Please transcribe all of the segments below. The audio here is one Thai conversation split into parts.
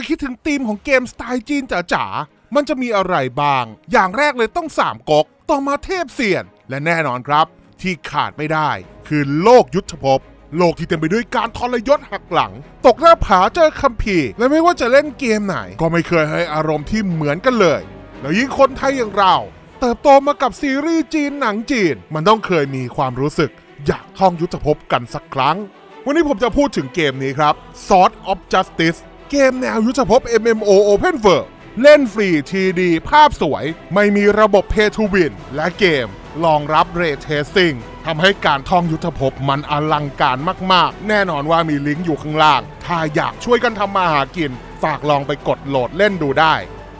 าคิดถึงธีมของเกมสไตล์จีนจ๋าๆ มันจะมีอะไรบ้าง อย่างแรกเลยต้องสามก๊ก ต่อมาเทพเสียน และแน่นอนครับ ที่ขาดไม่ได้ คือโลกยุทธภพ โลกที่เต็มไปด้วยการทรยศหักหลัง ตกหน้าผาเจอคัมภีร์และไม่ว่าจะเล่นเกมไหน ก็ไม่เคยให้อารมณ์ที่เหมือนกันเลย แล้วยิ่งคนไทยอย่างเรา เติบโตมากับซีรีส์จีนหนังจีน มันต้องเคยมีความรู้สึก อยากท่องยุทธภพกันสักครั้ง วันนี้ผมจะพูดถึงเกมนี้ครับ Sword of Justice เกมแนวยุทธภพ MMO Open World เล่นฟรีทีดีภาพสวย ไม่มีระบบ Pay to Win และเกมรองรับ Ray Tracing ทำให้การท่องยุทธภพมันอลังการมากๆ แน่นอนว่ามีลิงก์อยู่ข้างล่าง ถ้าอยากช่วยกันทำมาหากิน ฝากลองไปกดโหลดเล่นดูได้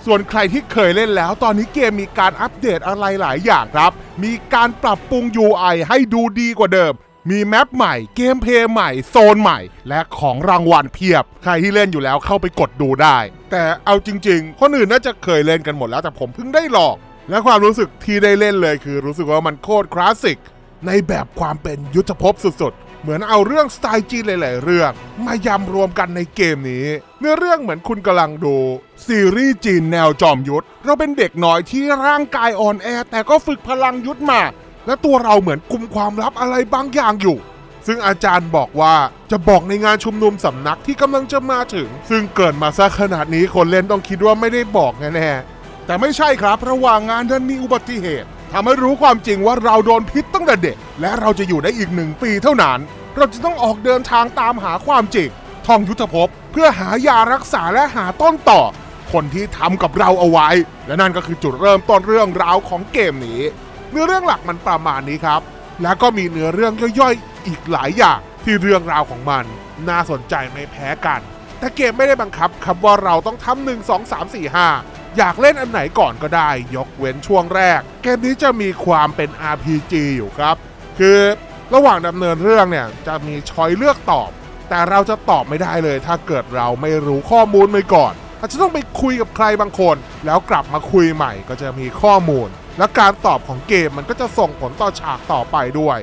ส่วนใครที่เคยเล่นแล้ว ตอนนี้เกมมีการอัปเดตอะไรหลายอย่างครับ มีการปรับปรุง UI ให้ดูดีกว่าเดิม มีแมปใหม่ เกมเพลย์ใหม่ โซนใหม่ และของรางวัลเพียบ ใครที่เล่นอยู่แล้วเข้าไปกดดูได้ แต่เอาจริง ๆ คนอื่นน่าจะเคยเล่นกันหมดแล้วแต่ผมเพิ่งได้ลอง และความรู้สึกที่ได้เล่นเลยคือรู้สึกว่ามันโคตรคลาสสิก ในแบบความเป็นยุทธภพสุดๆ เหมือนเอาเรื่องสไตล์จีนหลาย ๆ เรื่องมายำรวมกันในเกมนี้ เนื้อเรื่องเหมือนคุณกำลังดูซีรีส์จีนแนวจอมยุทธ เราเป็นเด็กน้อยที่ร่างกายอ่อนแอ แต่ก็ฝึกพลังยุทธมา และตัวเราเหมือนกุมความลับอะไรบางอย่างอยู่ ซึ่งอาจารย์บอกว่าจะบอกในงานชุมนุมสำนักที่กำลังจะมาถึง ซึ่งเกิดมาซะขนาดนี้คนเล่นต้องคิดว่าไม่ได้บอกแน่ๆแต่ไม่ใช่ครับระหว่างงานดันมีอุบัติเหตุทำให้รู้ความจริงว่าเราโดนพิษตั้งแต่เด็ก และเราจะอยู่ได้อีกหนึ่งปีเท่านั้น เราจะต้องออกเดินทางตามหาความจริงท่องยุทธภพเพื่อหายารักษาและหาต้นต่อ คนที่ทำกับเราเอาไว้ และนั่นก็คือจุดเริ่มต้นเรื่องราวของเกมนี้ เนื้อเรื่องหลักมันประมาณนี้ครับ แล้วก็มีเนื้อเรื่องย่อยๆ อีกหลายอย่างที่เรื่องราวของมัน น่าสนใจไม่แพ้กัน แต่เกมไม่ได้บังคับครับว่าเราต้องทำหนึ่งสองสามสี่ห้าอยากเล่นอันไหนก่อนก็ได้ ยกเว้นช่วงแรก เกมนี้จะมีความเป็น RPG อยู่ครับ คือระหว่างดำเนินเรื่องเนี่ยจะมีช้อยเลือกตอบ แต่เราจะตอบไม่ได้เลย ถ้าเกิดเราไม่รู้ข้อมูลไปก่อน อาจจะต้องไปคุยกับใครบางคน แล้วกลับมาคุยใหม่ก็จะมีข้อมูล และการตอบของเกมมันก็จะส่งผลต่อฉากต่อไปด้วย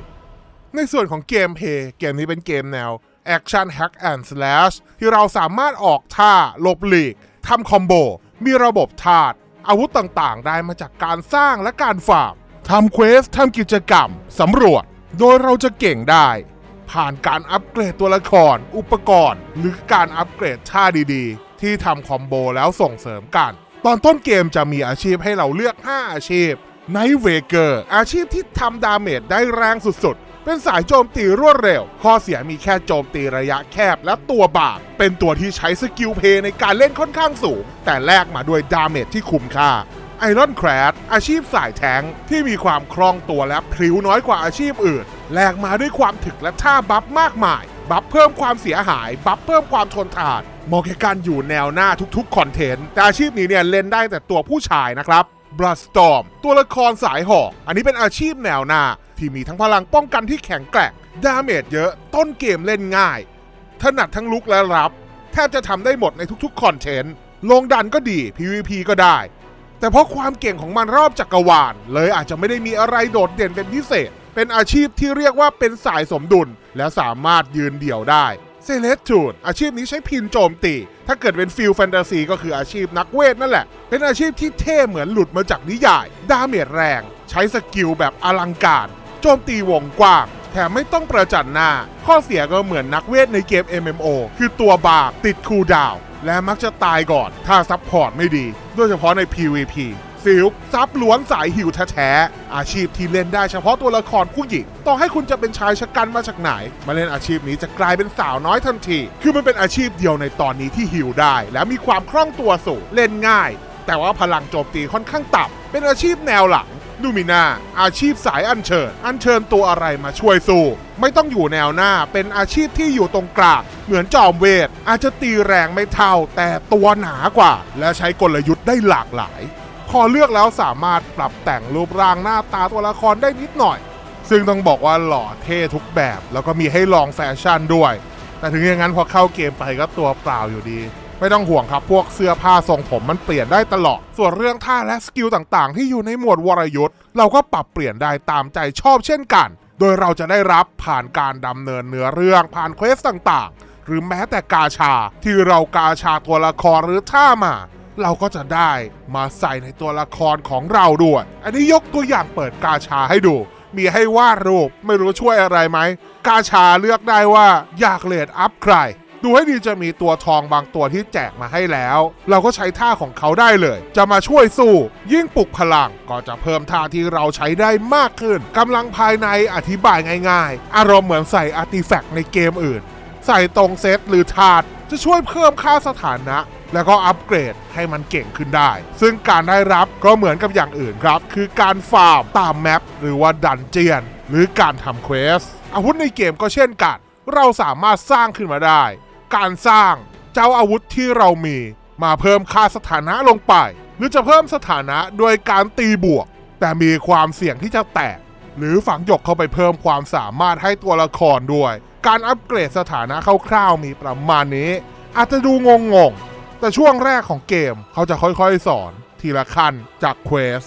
ในส่วนของเกมเพย์เกมนี้เป็นเกมแนว Action Hack and Slash ที่เราสามารถออกท่าหลบหลีกทำคอมโบ มีระบบธาตุอาวุธต่างๆ ได้มาจากการสร้างและการฟาร์มทำเควสทำกิจกรรมสำรวจ โดยเราจะเก่งได้ ผ่านการอัปเกรดตัวละคร อุปกรณ์ หรือการอัปเกรดท่าดีๆ ที่ทำคอมโบแล้วส่งเสริมกัน ตอนต้นเกมจะมีอาชีพให้เราเลือก 5 อาชีพ ไนท์เวเกอร์อาชีพที่ทำดาเมจได้แรงสุดๆ เป็นสายโจมตีรวดเร็ว ข้อเสียมีแค่โจมตีระยะแคบและตัวบากเป็นตัวที่ใช้สกิลเพย์ในการเล่นค่อนข้างสูง แต่แลกมาด้วยดาเมจที่คุ้มค่าไอรอนแครดอาชีพสายแทงที่มีความคล่องตัวและพริ้วน้อยกว่าอาชีพอื่น แลกมาด้วยความถึกและท่าบัฟมากมาย บัฟเพิ่มความเสียหาย บัฟเพิ่มความทนทานเหมาะแก่การอยู่แนวหน้าทุกๆคอนเทนต์แต่อาชีพนี้เนี่ยเล่นได้แต่ตัวผู้ชายนะครับ Bloodstorm ตัวละครสายหอก อันนี้เป็นอาชีพแนวหน้า ที่มีทั้งพลังป้องกันที่แข็งแกร่ง ดาเมจเยอะ ต้นเกมเล่นง่าย ถนัดทั้งลุกและรับ แทบจะทำได้หมดในทุกๆคอนเทนต์ ลงดันก็ดี PVP ก็ได้ แต่เพราะความเก่งของมันรอบจักรวาล เลยอาจจะไม่ได้มีอะไรโดดเด่นเป็นพิเศษ เป็นอาชีพที่เรียกว่าเป็นสายสมดุล และสามารถยืนเดี่ยวได้ เซเลสจูนอาชีพนี้ใช้พินโจมตี ถ้าเกิดเป็นฟิลแฟนตาซีก็คืออาชีพนักเวทนั่นแหละ เป็นอาชีพที่เท่เหมือนหลุดมาจากนิยาย ดาเมจแรง ใช้สกิลแบบอลังการ โจมตีวงกว้าง แถมไม่ต้องประจันหน้า ข้อเสียก็เหมือนนักเวทในเกม MMO คือตัวบากติดคูดาวและมักจะตายก่อน ถ้าซัพพอร์ตไม่ดี โดยเฉพาะใน PVP ซิลซับล้วนสายหิวแท้ๆ อาชีพที่เล่นได้เฉพาะตัวละครผู้หญิง ต่อให้คุณจะเป็นชายชะกันมาจากไหน มาเล่นอาชีพนี้จะกลายเป็นสาวน้อยทันที คือมันเป็นอาชีพเดียวในตอนนี้ที่หิวได้ และมีความคล่องตัวสูงเล่นง่าย แต่ว่าพลังโจมตีค่อนข้างต่ำเป็นอาชีพแนวหลังลูมิน่าอาชีพสายอัญเชิญ อัญเชิญตัวอะไรมาช่วยสู้ ไม่ต้องอยู่แนวหน้าเป็นอาชีพที่อยู่ตรงกลางเหมือนจอมเวท อาจจะตีแรงไม่เท่าแต่ตัวหนากว่า และใช้กลยุทธ์ได้หลากหลาย พอเลือกแล้วสามารถปรับแต่งรูปร่างหน้าตาตัวละครได้นิดหน่อย ซึ่งต้องบอกว่าหล่อเท่ทุกแบบ แล้วก็มีให้ลองแฟชั่นด้วย แต่ถึงอย่างนั้นพอเข้าเกมไปก็ตัวเปล่าอยู่ดี ไม่ต้องห่วงครับพวกเสื้อผ้าทรงผมมันเปลี่ยนได้ตลอด ส่วนเรื่องท่าและสกิลต่างๆ ที่อยู่ในหมวดวรยุทธ์เราก็ปรับเปลี่ยนได้ตามใจชอบเช่นกัน โดยเราจะได้รับผ่านการดำเนินเนื้อเรื่องผ่านเควสต่างๆ หรือแม้แต่กาชาที่เรากาชาตัวละครหรือท่ามา เราก็จะได้มาใส่ในตัวละครของเราด้วย อันนี้ยกตัวอย่างเปิดกาชาให้ดู มีให้วาดรูปไม่รู้ช่วยอะไรไหม กาชาเลือกได้ว่าอยากเลดอัพใคร ดูให้ดีจะมีตัวทองบางตัวที่แจกมาให้แล้ว เราก็ใช้ท่าของเขาได้เลย จะมาช่วยสู้ ยิ่งปลุกพลังก็จะเพิ่มท่าที่เราใช้ได้มากขึ้นกำลังภายในอธิบายง่าย ๆ อารมณ์เหมือนใส่อาร์ติแฟกต์ในเกมอื่น ใส่ตรงเซตหรือถาดจะช่วยเพิ่มค่าสถานะ แล้วก็อัปเกรดให้มันเก่งขึ้นได้ ซึ่งการได้รับก็เหมือนกับอย่างอื่นครับ คือการฟาร์มตามแมปหรือว่าดันเจียน หรือการทำเควสอาวุธในเกมก็เช่นกัน เราสามารถสร้างขึ้นมาได้ การสร้างเจ้าอาวุธที่เรามีมาเพิ่มค่าสถานะลงไป หรือจะเพิ่มสถานะโดยการตีบวก แต่มีความเสี่ยงที่จะแตก หรือฝังหยกเข้าไปเพิ่มความสามารถให้ตัวละครด้วย การอัปเกรดสถานะคร่าวๆมีประมาณนี้ อาจจะดูงงๆ แต่ช่วงแรกของเกมเขาจะค่อยๆ สอนทีละขั้นจากเควส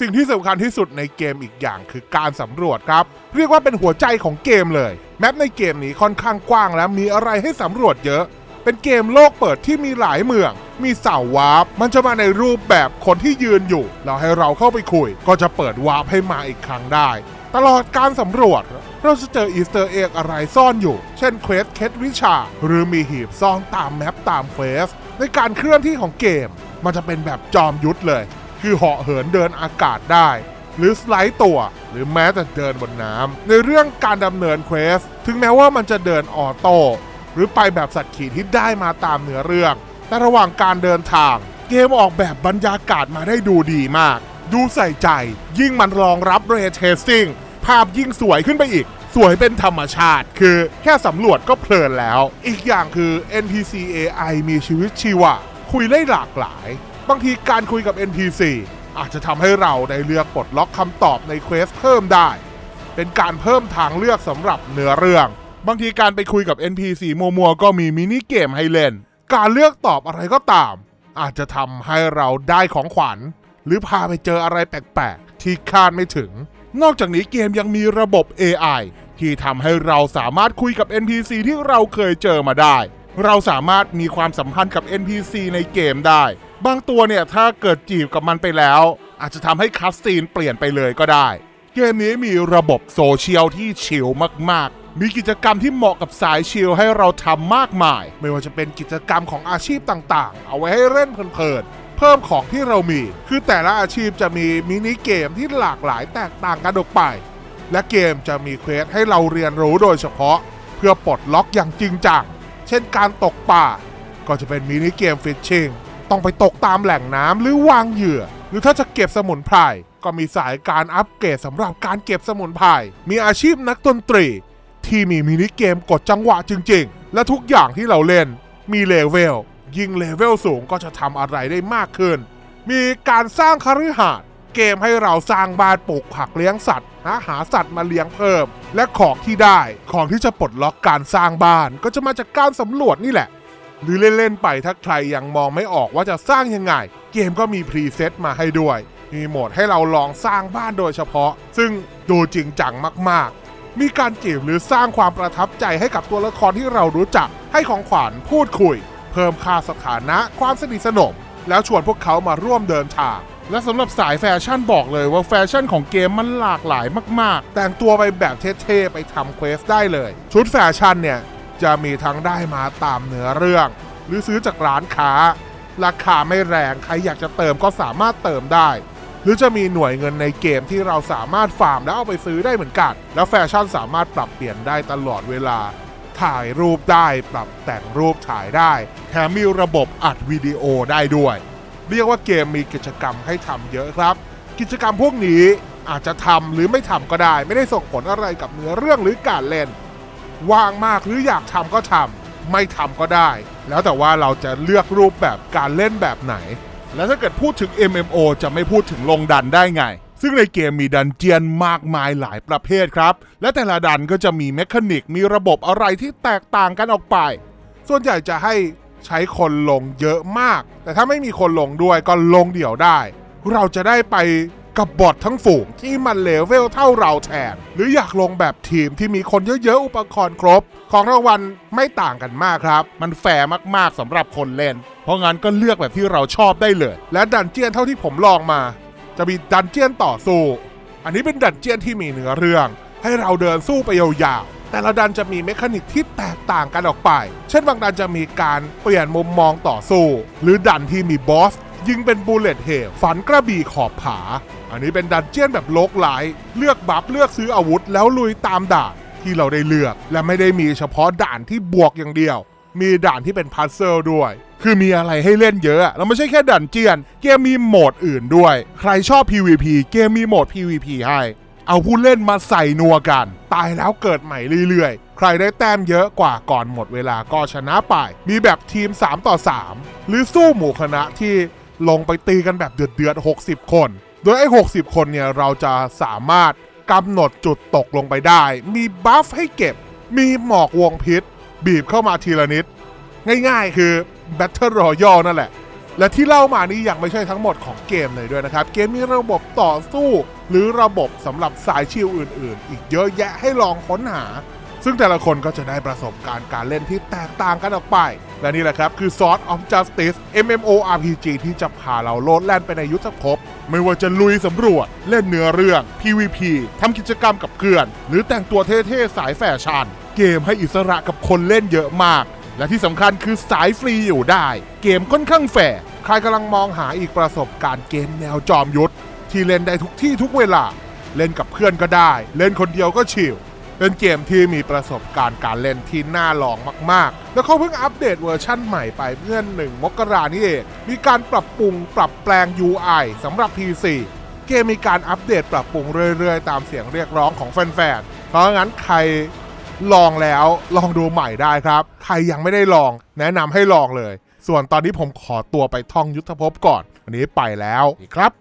สิ่งที่สำคัญที่สุดในเกมอีกอย่างคือการสำรวจครับ เรียกว่าเป็นหัวใจของเกมเลย แมปในเกมนี้ค่อนข้างกว้างและมีอะไรให้สำรวจเยอะ เป็นเกมโลกเปิดที่มีหลายเมือง มีเสาวาร์ปมันจะมาในรูปแบบคนที่ยืนอยู่แล้วให้เราเข้าไปคุย ก็จะเปิดวาร์ปให้มาอีกครั้งได้ ตลอดการสำรวจ เราจะเจออีสเตอร์เอ็กอะไรซ่อนอยู่ เช่นเควสเคทวิชา หรือมีหีบซ่อนตามแมปตามเควสในการเคลื่อนที่ของเกม มันจะเป็นแบบจอมยุทธเลย คือเหาะเหินเดินอากาศได้ หรือสไลด์ตัว หรือแม้แต่เดินบนน้ำในเรื่องการดำเนินเควสถึงแม้ว่ามันจะเดินออโต้หรือไปแบบสัตว์ขี่ที่ได้มาตามเนื้อเรื่อง แต่ระหว่างการเดินทาง เกมออกแบบบรรยากาศมาได้ดูดีมาก ดูใส่ใจ ยิ่งมันรองรับเรทเทสซิ่ง ภาพยิ่งสวยขึ้นไปอีก สวยเป็นธรรมชาติ คือแค่สำรวจก็เพลินแล้ว อีกอย่างคือ NPC AI มีชีวิตชีวาคุยได้หลากหลาย บางทีการคุยกับ NPC อาจจะทำให้เราได้เลือกปลดล็อกคำตอบในเควสเพิ่มได้ เป็นการเพิ่มทางเลือกสำหรับเนื้อเรื่อง บางทีการไปคุยกับ NPC มัวๆก็มีมินิเกมให้เล่น การเลือกตอบอะไรก็ตาม อาจจะทำให้เราได้ของขวัญ หรือพาไปเจออะไรแปลกๆที่คาดไม่ถึง นอกจากนี้เกมยังมีระบบ AI ที่ทำให้เราสามารถคุยกับ NPC ที่เราเคยเจอมาได้ เราสามารถมีความสัมพันธ์กับ NPC ในเกมได้ บางตัวเนี่ยถ้าเกิดจีบกับมันไปแล้ว อาจจะทำให้คัสซีนเปลี่ยนไปเลยก็ได้ เกมนี้มีระบบโซเชียลที่ชิลมากๆ มีกิจกรรมที่เหมาะกับสายชิลให้เราทำมากมาย ไม่ว่าจะเป็นกิจกรรมของอาชีพต่างๆ เอาไว้ให้เล่นเพลินๆ เพิ่มของที่เรามี คือแต่ละอาชีพจะมีมินิเกมที่หลากหลายแตกต่างกันออกไป และเกมจะมีเควสให้เราเรียนรู้โดยเฉพาะ เพื่อปลดล็อกอย่างจริงจัง เช่นการตกป่า ก็จะเป็นมินิเกมฟิชชิงต้องไปตกตามแหล่งน้ำหรือวางเหยื่อ หรือถ้าจะเก็บสมุนไพรก็มีสายการอัปเกรดสำหรับการเก็บสมุนไพรมีอาชีพนักดนตรี ที่มีมินิเกมกดจังหวะจริง ๆ และทุกอย่างที่เราเล่นมีเลเวล ยิ่งเลเวลสูงก็จะทำอะไรได้มากขึ้น มีการสร้างคฤหาสน์เกมให้เราสร้างบ้านปลูกผักเลี้ยงสัตว์หาหาสัตว์มาเลี้ยงเพิ่ม และของที่ได้ของที่จะปลดล็อกการสร้างบ้านก็จะมาจากการสำรวจนี่แหละ หรือเล่นๆไปถ้าใครยังมองไม่ออกว่าจะสร้างยังไง เกมก็มีพรีเซตมาให้ด้วย มีโหมดให้เราลองสร้างบ้านโดยเฉพาะ ซึ่งดูจริงจังมากๆ มีการจีบหรือสร้างความประทับใจให้กับตัวละครที่เรารู้จักให้ของขวัญพูดคุย เพิ่มค่าสถานะความสนิทสนม แล้วชวนพวกเขามาร่วมเดินทาง และสำหรับสายแฟชั่นบอกเลยว่าแฟชั่นของเกมมันหลากหลายมาก ๆ แต่งตัวไปแบบเท่ๆไปทำเควสได้เลย ชุดแฟชั่นเนี่ย จะมีทั้งได้มาตามเนื้อเรื่อง หรือซื้อจากร้านค้า ราคาไม่แรงใครอยากจะเติมก็สามารถเติมได้หรือจะมีหน่วยเงินในเกมที่เราสามารถฟาร์มแล้วเอาไปซื้อได้เหมือนกัน แล้วแฟชั่นสามารถปรับเปลี่ยนได้ตลอดเวลา ถ่ายรูปได้ปรับแต่งรูปถ่ายได้ แถมมีระบบอัดวิดีโอได้ด้วย เรียกว่าเกมมีกิจกรรมให้ทำเยอะครับ กิจกรรมพวกนี้อาจจะทำหรือไม่ทำก็ได้ ไม่ได้ส่งผลอะไรกับเนื้อเรื่องหรือการเล่น ว่างมากหรืออยากทำก็ทำไม่ทำก็ได้ แล้วแต่ว่าเราจะเลือกรูปแบบการเล่นแบบไหน แล้วถ้าเกิดพูดถึง MMO จะไม่พูดถึงลงดันได้ไง ซึ่งในเกมมีดันเจียนมากมายหลายประเภทครับ และแต่ละดันก็จะมีเมคานิกมีระบบอะไรที่แตกต่างกันออกไป ส่วนใหญ่จะให้ใช้คนลงเยอะมาก แต่ถ้าไม่มีคนลงด้วยก็ลงเดี่ยวได้ เราจะได้ไปกับบอททั้งฝูงที่มันเลเวลเท่าเราแทน หรืออยากลงแบบทีมที่มีคนเยอะๆ อุปกรณ์ครบ ของรางวัลไม่ต่างกันมากครับ มันแฟร์มากๆสำหรับคนเล่น เพราะงั้นก็เลือกแบบที่เราชอบได้เลย และดันเจียนเท่าที่ผมลองมา จะมีดันเจียนต่อสู้ อันนี้เป็นดันเจียนที่มีเนื้อเรื่อง ให้เราเดินสู้ไปยาวๆ แต่ละดันจะมีเมคานิกที่แตกต่างกันออกไป เช่นบางดันจะมีการเปลี่ยนมุมมองต่อสู้ หรือดันที่มีบอสยิงเป็นบูเลตเฮลฝันกระบี่ขอบผา อันนี้เป็นดันเจียนแบบโลกไลท์เลือกบัฟเลือกซื้ออาวุธแล้วลุยตามด่านที่เราได้เลือก และไม่ได้มีเฉพาะด่านที่บวกอย่างเดียว มีด่านที่เป็นพัซเซิลด้วย คือมีอะไรให้เล่นเยอะ แล้วไม่ใช่แค่ดันเจียน เกมมีโหมดอื่นด้วย ใครชอบ PVP เกมมีโหมด PVP ให้ เอาผู้เล่นมาใส่นัวกัน ตายแล้วเกิดใหม่เรื่อยๆ ใครได้แต้มเยอะกว่าก่อนหมดเวลาก็ชนะไป มีแบบทีม 3 ต่อ 3 หรือสู้หมู่คณะที่ลงไปตีกันแบบเดือดๆ 60 คน โดยไอ้ 60 คนเนี่ยเราจะสามารถกำหนดจุดตกลงไปได้ มีบัฟให้เก็บ มีหมอกวงพิษ บีบเข้ามาทีละนิด ง่ายๆ คือ Battle Royale นั่นแหละ และที่เล่ามานี้ยังไม่ใช่ทั้งหมดของเกมเลยด้วยนะครับ เกมมีระบบต่อสู้ หรือระบบสำหรับสายชิลอื่นๆ อีกเยอะแยะให้ลองค้นหา ซึ่งแต่ละคนก็จะได้ประสบการณ์การเล่นที่แตกต่างกันออกไป และนี่แหละครับคือ Sword of Justice MMORPG ที่จะพาเราโลดแล่นไปในยุทธภพไม่ว่าจะลุยสำรวจ เล่นเนื้อเรื่อง PVP ทำกิจกรรมกับเพื่อน หรือแต่งตัวเท่ๆสายแฟชั่นเกมให้อิสระกับคนเล่นเยอะมาก และที่สำคัญคือสายฟรีอยู่ได้ เกมค่อนข้างแฟร์ใครกำลังมองหาอีกประสบการณ์เกมแนวจอมยุทธที่เล่นได้ทุกที่ทุกเวลา เล่นกับเพื่อนก็ได้ เล่นคนเดียวก็ชิลเป็นเกมที่มีประสบการณ์การเล่นที่น่าลองมาก ๆ แล้วเขาเพิ่งอัปเดตเวอร์ชั่นใหม่ไปเมื่อหนึ่งมกรานี่เอง มีการปรับปรุงปรับแปลง UI สำหรับ PC เกมมีการอัปเดตปรับปรุงเรื่อย ๆ ตามเสียงเรียกร้องของแฟน ๆ เพราะงั้นใคร ลองแล้วลองดูใหม่ได้ครับ ใครยังไม่ได้ลอง แนะนำให้ลองเลย ส่วนตอนนี้ผมขอตัวไปท่องยุทธภพก่อน วันนี้ไปแล้วครับ